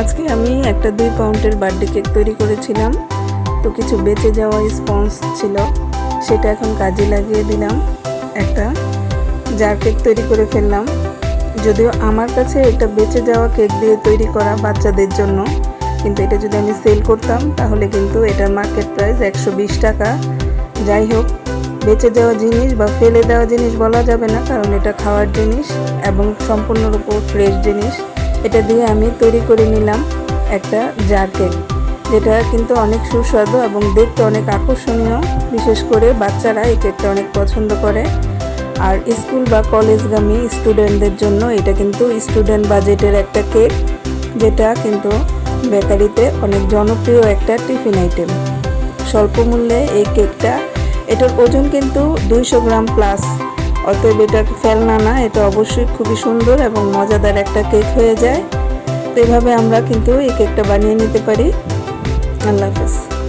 আজকে আমি একটা দুই পাউন্ডের বার্থডে কেক তৈরি করেছিলাম। তো কিছু বেঁচে যাওয়া স্পঞ্জ ছিল, সেটা এখন কাজে লাগিয়ে দিলাম। একটা জার কেক তৈরি করে ফেললাম। যদিও আমার কাছে এটা বেঁচে যাওয়া কেক দিয়ে তৈরি করা বাচ্চাদের জন্য, কিন্তু এটা যদি আমি সেল করতাম, তাহলে কিন্তু এটার মার্কেট প্রাইস একশো বিশ টাকা। যাই হোক, বেঁচে যাওয়া জিনিস বা ফেলে দেওয়া জিনিস বলা যাবে না, কারণ এটা খাওয়ার জিনিস এবং সম্পূর্ণরূপে ফ্রেশ জিনিস। এটা দিয়ে আমি তৈরি করে নিলাম একটা জার কেক যেটা কিন্তু অনেক সুস্বাদু এবং দেখতে অনেক আকর্ষণীয়। বিশেষ করে বাচ্চারা এই কেকটা অনেক পছন্দ করে। আর স্কুল বা কলেজগামী স্টুডেন্টদের জন্য এটা কিন্তু স্টুডেন্ট বাজেটের একটা কেক যেটা কিন্তু বেকারিতে অনেক জনপ্রিয় একটা টিফিন আইটেম স্বল্প মূল্যে এই কেকটা এটার ওজন কিন্তু দুইশো গ্রাম প্লাস অতএব এটা ফেলনা না, এটা অবশ্যই খুবই সুন্দর এবং মজাদার একটা কেক হয়ে যায়। তো এভাবে আমরা কিন্তু এই কেকটা বানিয়ে নিতে পারি। আল্লাহ হাফেজ।